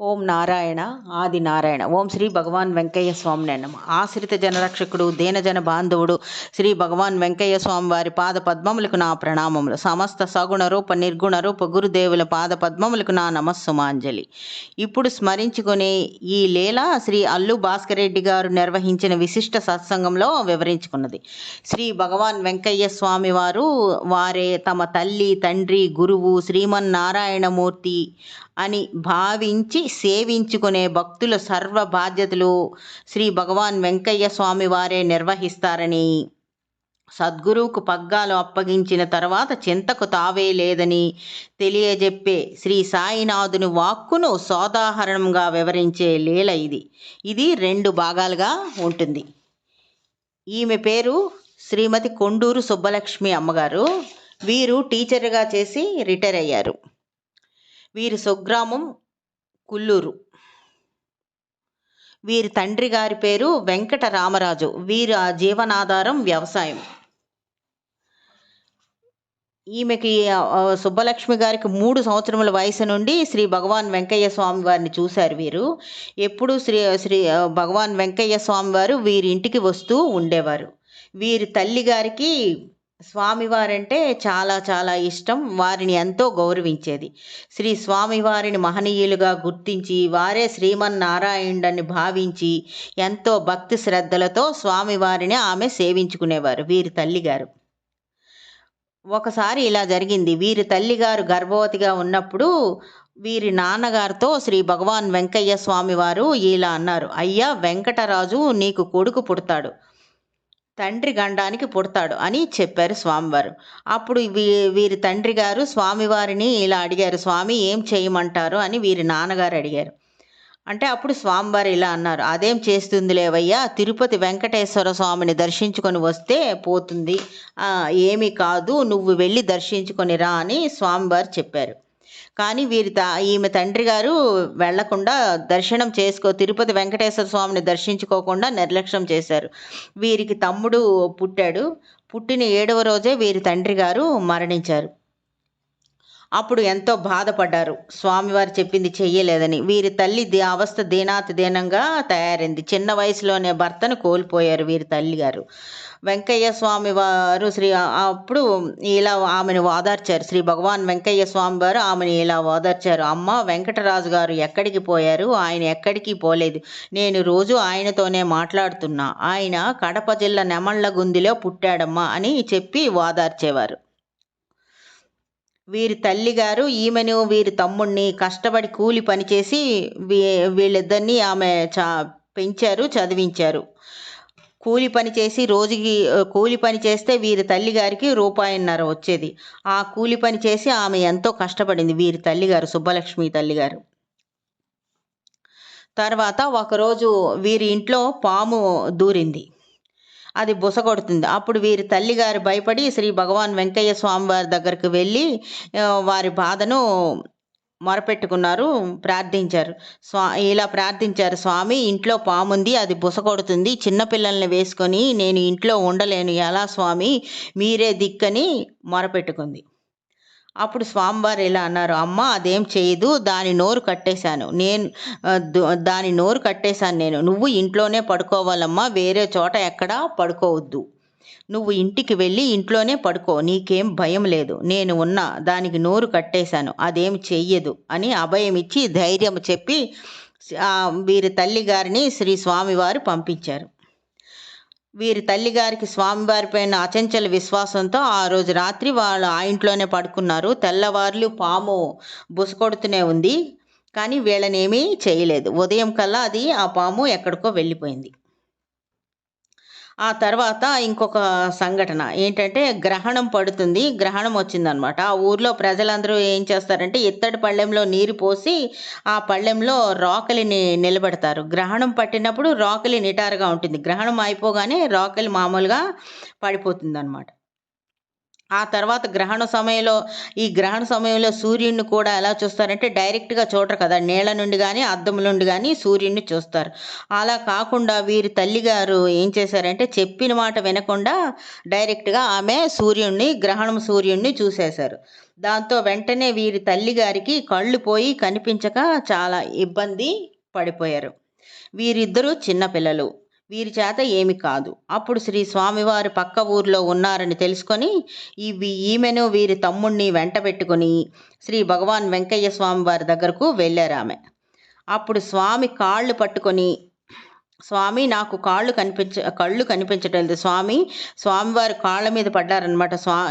ఓం నారాయణ ఆది నారాయణ. ఓం శ్రీ భగవాన్ వెంకయ్య స్వామి నమ. ఆశ్రిత జనరక్షకుడు దీనజన బాంధవుడు శ్రీ భగవాన్ వెంకయ్య స్వామి వారి పాద పద్మములకు నా ప్రణామములు. సమస్త సగుణ రూప నిర్గుణ రూప గురుదేవుల పాద పద్మములకు నా నమస్సుమాంజలి. ఇప్పుడు స్మరించుకునే ఈ లీల శ్రీ అల్లు భాస్కర్ రెడ్డి గారు నిర్వహించిన విశిష్ట సత్సంగంలో వివరించుకున్నది. శ్రీ భగవాన్ వెంకయ్య స్వామి వారు వారే తమ తల్లి తండ్రి గురువు శ్రీమన్నారాయణమూర్తి అని భావించి సేవించుకునే భక్తుల సర్వ బాధ్యతలు శ్రీ భగవాన్ వెంకయ్య స్వామి వారే నిర్వహిస్తారని. సద్గురువుకు పగ్గాలు అప్పగించిన తర్వాత చింతకు తావే లేదని తెలియజెప్పే శ్రీ సాయినాథుని వాక్కును సోదాహరణంగా వివరించే లీల ఇది. ఇది రెండు భాగాలుగా ఉంటుంది. ఈమె పేరు శ్రీమతి కొండూరు సుబ్బలక్ష్మి అమ్మగారు. వీరు టీచర్గా చేసి రిటైర్ అయ్యారు. వీరి స్వగ్రామం కుల్లూరు. వీరి తండ్రి గారి పేరు వెంకట రామరాజు. వీరి జీవనాధారం వ్యవసాయం. ఈమెకి సుబ్బలక్ష్మి గారికి మూడు సంవత్సరముల వయసు నుండి శ్రీ భగవాన్ వెంకయ్య స్వామి వారిని చూశారు వీరు. ఎప్పుడు శ్రీ శ్రీ భగవాన్ వెంకయ్య స్వామి వారు వీరి ఇంటికి వస్తూ ఉండేవారు. వీరి తల్లి గారికి స్వామివారంటే చాలా చాలా ఇష్టం. వారిని ఎంతో గౌరవించేది. శ్రీ స్వామివారిని మహనీయులుగా గుర్తించి వారే శ్రీమన్నారాయణుడని భావించి ఎంతో భక్తి శ్రద్ధలతో స్వామివారిని ఆమె సేవించుకునేవారు. వీరి తల్లిగారు. ఒకసారి ఇలా జరిగింది. వీరి తల్లిగారు గర్భవతిగా ఉన్నప్పుడు వీరి నాన్నగారితో శ్రీ భగవాన్ వెంకయ్య స్వామివారు ఇలా అన్నారు. అయ్యా వెంకటరాజు నీకు కొడుకు పుడతాడు. తండ్రి గండానికి పుడతాడు అని చెప్పారు స్వామివారు. అప్పుడు వీ వీరి తండ్రి గారు స్వామివారిని ఇలా అడిగారు స్వామి ఏం చేయమంటారు? అని వీరి నాన్నగారు అడిగారు. అంటే అప్పుడు స్వామివారు ఇలా అన్నారు అదేం చేస్తుంది లేవయ్యా తిరుపతి వెంకటేశ్వర స్వామిని దర్శించుకొని వస్తే పోతుంది. ఏమీ కాదు నువ్వు వెళ్ళి దర్శించుకొని రా అని స్వామివారు చెప్పారు. కానీ వీరి ఈమె తండ్రి గారు వెళ్ళకుండా దర్శనం చేసుకో తిరుపతి వెంకటేశ్వర స్వామిని దర్శించుకోకుండా నిర్లక్ష్యం చేశారు. వీరికి తమ్ముడు పుట్టాడు. పుట్టిన ఏడవ రోజే వీరి తండ్రి గారు మరణించారు. అప్పుడు ఎంతో బాధపడ్డారు. స్వామివారు చెప్పింది చెయ్యలేదని. వీరి తల్లి అవస్థ దీనాతి దీనంగా తయారైంది. చిన్న వయసులోనే భర్తను కోల్పోయారు వీరి తల్లి గారు వెంకయ్య స్వామి వారు శ్రీ అప్పుడు ఇలా ఆమెను ఓదార్చారు. శ్రీ భగవాన్ వెంకయ్య స్వామి వారు ఆమెను ఇలా ఓదార్చారు. అమ్మ వెంకటరాజు గారు ఎక్కడికి పోయారు? ఆయన ఎక్కడికి పోలేదు. నేను రోజు ఆయనతోనే మాట్లాడుతున్నా. ఆయన కడప జిల్లా నెమళ్ళ గుందిలో పుట్టాడమ్మా అని చెప్పి ఓదార్చేవారు. వీరి తల్లిగారు ఈమెను వీరి తమ్ముడిని కష్టపడి కూలి పనిచేసి వీ వీళ్ళిద్దరినీ ఆమె చా పెంచారు చదివించారు. కూలి పని చేసి రోజుకి కూలి పని చేస్తే వీరి తల్లిగారికి రూపాయిన్నర వచ్చేది. ఆ కూలి పని చేసి ఆమె ఎంతో కష్టపడింది వీరి తల్లిగారు సుబ్బలక్ష్మి తల్లిగారు తర్వాత ఒకరోజు వీరి ఇంట్లో పాము దూరింది. అది బుస కొడుతుంది. అప్పుడు వీరి తల్లిగారు భయపడి శ్రీ భగవాన్ వెంకయ్య స్వామి వారి దగ్గరికి వెళ్ళి వారి బాధను మొరపెట్టుకున్నారు ప్రార్థించారు. స్వా ఇలా ప్రార్థించారు స్వామి ఇంట్లో పాముంది అది బుస కొడుతుంది. చిన్నపిల్లల్ని వేసుకొని నేను ఇంట్లో ఉండలేను. ఎలా స్వామి? మీరే దిక్కని మొరపెట్టుకుంది. అప్పుడు స్వామివారు ఇలా అన్నారు అమ్మ అదేం చేయదు దాని నోరు కట్టేశాను. నేను దాని నోరు కట్టేశాను నేను. నువ్వు ఇంట్లోనే పడుకోవాలమ్మా వేరే చోట ఎక్కడా పడుకోవద్దు. నువ్వు ఇంటికి వెళ్ళి ఇంట్లోనే పడుకో నీకేం భయం లేదు. నేను ఉన్నా దానికి నోరు కట్టేశాను అదేం చెయ్యదు అని అభయం ఇచ్చి ధైర్యం చెప్పి వీరి తల్లి గారిని శ్రీ స్వామివారు పంపించారు. వీరి తల్లిగారికి స్వామివారిపైన అచంచల విశ్వాసంతో ఆ రోజు రాత్రి వాళ్ళు ఆ ఇంట్లోనే పడుకున్నారు. తెల్లవార్లు పాము బుసకొడుతూనే ఉంది. కానీ వీళ్ళనేమీ చేయలేదు. ఉదయం కల్లా అది ఆ పాము ఎక్కడికో వెళ్ళిపోయింది. ఆ తర్వాత ఇంకొక సంఘటన. ఏంటంటే గ్రహణం పడుతుంది. గ్రహణం వచ్చిందనమాట. ఆ ఊర్లో ప్రజలందరూ ఏం చేస్తారంటే ఇత్తడి పళ్ళెంలో నీరు పోసి ఆ పళ్ళెంలో రాకలిని నిలబెడతారు. గ్రహణం పట్టినప్పుడు రాకలి నిటారుగా ఉంటుంది. గ్రహణం అయిపోగానే రాకలి మామూలుగా పడిపోతుంది అనమాట ఆ తర్వాత గ్రహణ సమయంలో ఈ గ్రహణ సమయంలో సూర్యుడిని కూడా ఎలా చూస్తారంటే డైరెక్ట్గా చూడరు కదా నీళ్ళ నుండి కానీ అద్దం నుండి కానీ సూర్యుడిని చూస్తారు. అలా కాకుండా వీరి తల్లిగారు ఏం చేశారంటే చెప్పిన మాట వినకుండా డైరెక్ట్గా ఆమె సూర్యుడిని గ్రహణం సూర్యుడిని చూసేశారు. దాంతో వెంటనే వీరి తల్లిగారికి కళ్ళు పోయి కనిపించక చాలా ఇబ్బంది పడిపోయారు. వీరిద్దరూ చిన్నపిల్లలు వీరి చేత ఏమి కాదు. అప్పుడు శ్రీ స్వామివారి పక్క ఊర్లో ఉన్నారని తెలుసుకొని ఇవి ఈమెను వీరి తమ్ముణ్ణి వెంట పెట్టుకుని శ్రీ భగవాన్ వెంకయ్య స్వామి వారి దగ్గరకు వెళ్ళారామె. అప్పుడు స్వామి కాళ్ళు పట్టుకొని స్వామి నాకు కాళ్ళు కనిపించ కళ్ళు కనిపించటం లేదు. స్వామి స్వామివారు కాళ్ళ మీద పడ్డారనమాట స్వా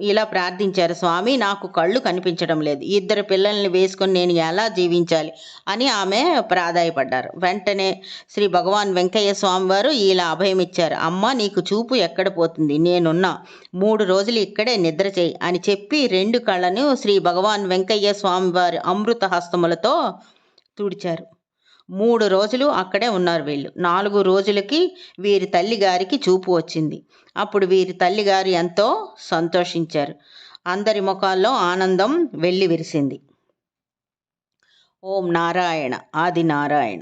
ఇలా ప్రార్థించారు. స్వామి నాకు కళ్ళు కనిపించడం లేదు. ఇద్దరు పిల్లల్ని వేసుకొని నేను ఎలా జీవించాలి? అని ఆమె ప్రాధాయపడ్డారు. వెంటనే శ్రీ భగవాన్ వెంకయ్య స్వామివారు ఇలా అభయం ఇచ్చారు. అమ్మ నీకు చూపు ఎక్కడ పోతుంది? నేనున్నా. మూడు రోజులు ఇక్కడే నిద్ర చేయి అని చెప్పి రెండు కళ్ళను శ్రీ భగవాన్ వెంకయ్య స్వామివారి అమృత హస్తములతో తుడిచారు. మూడు రోజులు అక్కడే ఉన్నారు వీళ్ళు. నాలుగు రోజులకి వీరి తల్లిగారికి చూపు వచ్చింది. అప్పుడు వీరి తల్లిగారు ఎంతో సంతోషించారు. అందరి ముఖాల్లో ఆనందం వెళ్ళి విరిసింది. ఓం నారాయణ ఆది నారాయణ.